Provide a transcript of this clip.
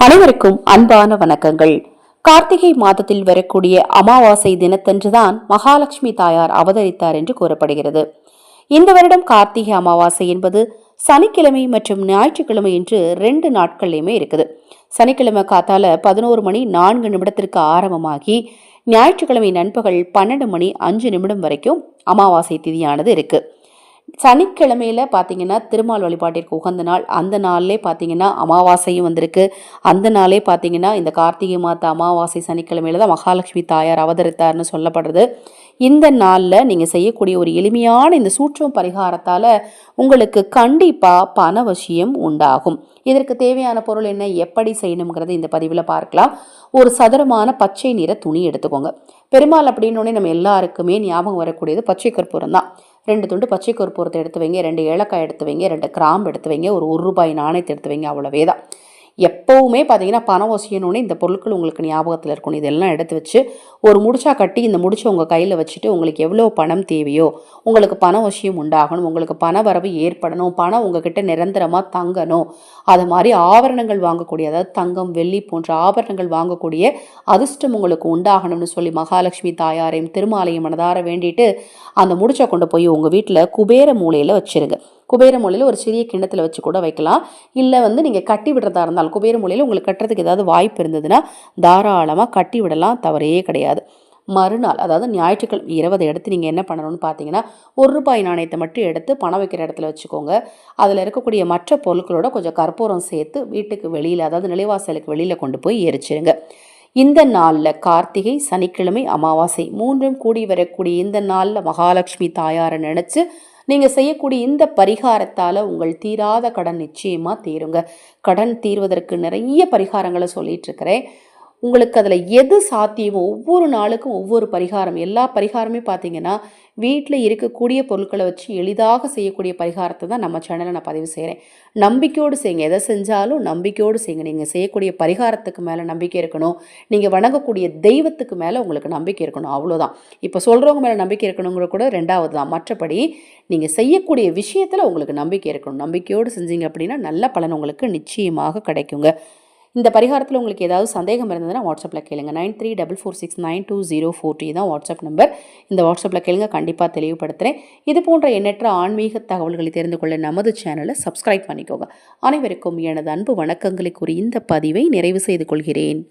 அனைவருக்கும் அன்பான வணக்கங்கள். கார்த்திகை மாதத்தில் வரக்கூடிய அமாவாசை தினத்தன்றுதான் மகாலட்சுமி தாயார் அவதரித்தார் என்று கூறப்படுகிறது. இந்த வருடம் கார்த்திகை அமாவாசை என்பது சனிக்கிழமை மற்றும் ஞாயிற்றுக்கிழமை என்று ரெண்டு நாட்கள்லையுமே இருக்குது. சனிக்கிழமை காத்தால பதினோரு மணி நான்கு நிமிடத்திற்கு ஆரம்பமாகி ஞாயிற்றுக்கிழமை நண்பகல் பன்னெண்டு மணி அஞ்சு நிமிடம் வரைக்கும் அமாவாசை திதியானது இருக்குது சனிக்கிழமையில பார்த்தீங்கன்னா திருமால் வழிபாட்டிற்கு உகந்த நாள். அந்த நாள்லே பார்த்தீங்கன்னா அமாவாசையும் வந்திருக்கு. அந்த நாளே பார்த்தீங்கன்னா இந்த கார்த்திகை மாத அமாவாசை சனிக்கிழமையில தான் மகாலட்சுமி தாயார் அவதரித்தார்னு சொல்லப்படுறது. இந்த நாளில் நீங்கள் செய்யக்கூடிய ஒரு எளிமையான இந்த சூற்றம் பரிகாரத்தால் உங்களுக்கு கண்டிப்பாக பணவசியம் உண்டாகும். இதற்கு தேவையான பொருள் என்ன எப்படி செய்யணுங்கிறத இந்த பதிவில் பார்க்கலாம். ஒரு சதுரமான பச்சை நிற துணி எடுத்துக்கோங்க. பெருமாள் அப்படின்னோடனே நம்ம எல்லாருக்குமே ஞாபகம் வரக்கூடியது பச்சை கற்பூரம் தான். ரெண்டு துண்டு பச்சை கற்பூரத்தை எடுத்து வைங்க ரெண்டு ஏலக்காய் எடுத்து வைங்க ரெண்டு கிராம்பு எடுத்து வைங்க ஒரு ஒரு ரூபாய் நாணயத்தை எடுத்து வைங்க அவ்வளவே தான் எப்போவுமே பார்த்தீங்கன்னா பணம் வசியணுன்னே இந்த பொருட்கள் உங்களுக்கு ஞாபகத்தில் இருக்கணும் இதெல்லாம் எடுத்து வச்சு ஒரு முடிச்சா கட்டி இந்த முடிச்சு உங்கள் கையில் வச்சுட்டு உங்களுக்கு எவ்வளோ பணம் தேவையோ உங்களுக்கு பண வசியம் உண்டாகணும் உங்களுக்கு பண வரவு ஏற்படணும் பணம் உங்ககிட்ட நிரந்தரமாக தங்கணும். அது மாதிரி ஆபரணங்கள் வாங்கக்கூடிய அதாவது தங்கம் வெள்ளி போன்ற ஆபரணங்கள் வாங்கக்கூடிய அதிர்ஷ்டம் உங்களுக்கு உண்டாகணும்னு சொல்லி மகாலட்சுமி தாயாரையும் திருமாலையும் மனதார வேண்டிட்டு அந்த முடிச்சை கொண்டு போய் உங்கள் வீட்டில் குபேர மூலையில் வச்சுருங்க. குபேர மூலையில் ஒரு சிறிய கிண்ணத்தில் வச்சு கூட வைக்கலாம். இல்லை வந்து நீங்கள் கட்டி விடுறதா இருந்தாலும் குபேர மூலையில் உங்களுக்கு கட்டுறதுக்கு ஏதாவது வாய்ப்பு இருந்ததுன்னா தாராளமாக கட்டி விடலாம் தவறே கிடையாது. மறுநாள் அதாவது ஞாயிற்றுக்கிழமை இருபது எடுத்து நீங்கள் என்ன பண்ணணும்னு பார்த்தீங்கன்னா ஒரு ரூபாய் நாணயத்தை மட்டும் எடுத்து பணம் வைக்கிற இடத்துல வச்சுக்கோங்க. அதில் இருக்கக்கூடிய மற்ற பொருட்களோட கொஞ்சம் கற்பூரம் சேர்த்து வீட்டுக்கு வெளியில் அதாவது நிலைவாசலுக்கு வெளியில் கொண்டு போய் எரிச்சிருங்க. இந்த நாளில் கார்த்திகை சனிக்கிழமை அமாவாசை மூன்றும் கூடி வரக்கூடிய இந்த நாளில் மகாலட்சுமி தாயாரை நினச்சி நீங்கள் செய்யக்கூடிய இந்த பரிகாரத்தால் உங்கள் தீராத கடன் நிச்சயமாக தீருங்க. கடன் தீர்வதற்கு நிறைய பரிகாரங்களை சொல்லிகிட்ருக்கிறேன் உங்களுக்கு அதில் எது சாத்தியமோ ஒவ்வொரு நாளுக்கும் ஒவ்வொரு பரிகாரம். எல்லா பரிகாரமே பார்த்தீங்கன்னா வீட்டில் இருக்கக்கூடிய பொருட்களை வச்சு எளிதாக செய்யக்கூடிய பரிகாரத்தை தான் நம்ம சேனலில் நான் பதிவு செய்கிறேன் நம்பிக்கையோடு செய்யுங்க. எதை செஞ்சாலும் நம்பிக்கையோடு செய்யுங்க. நீங்கள் செய்யக்கூடிய பரிகாரத்துக்கு மேலே நம்பிக்கை இருக்கணும். நீங்கள் வணங்கக்கூடிய தெய்வத்துக்கு மேலே உங்களுக்கு நம்பிக்கை இருக்கணும். அவ்வளோதான் இப்போ சொல்கிறவங்க மேலே நம்பிக்கை இருக்கணுங்கிற கூட ரெண்டாவது தான். மற்றபடி நீங்கள் செய்யக்கூடிய விஷயத்தில் உங்களுக்கு நம்பிக்கை இருக்கணும். நம்பிக்கையோடு செஞ்சீங்க அப்படின்னா நல்ல பலன் உங்களுக்கு நிச்சயமாக கிடைக்குங்க. இந்த பரிகாரத்தில் உங்களுக்கு ஏதாவது சந்தேகம் இருந்ததுன்னா வாட்ஸ்அப்பில் கேளுங்க. Nine three double four six nine two zero four three தான் வாட்ஸ்அப் நம்பர் இந்த வாட்ஸ்அப்பில் கேளுங்க. கண்டிப்பாக தெளிவுபடுத்துகிறேன் இது போன்ற எண்ணற்ற ஆன்மீக தகவல்களை தெரிந்து கொள்ள நமது சேனலை சப்ஸ்கிரைப் பண்ணிக்கோங்க. அனைவருக்கும் எனது அன்பு வணக்கங்களை கூறி இந்த பதிவை நிறைவு செய்து கொள்கிறேன்.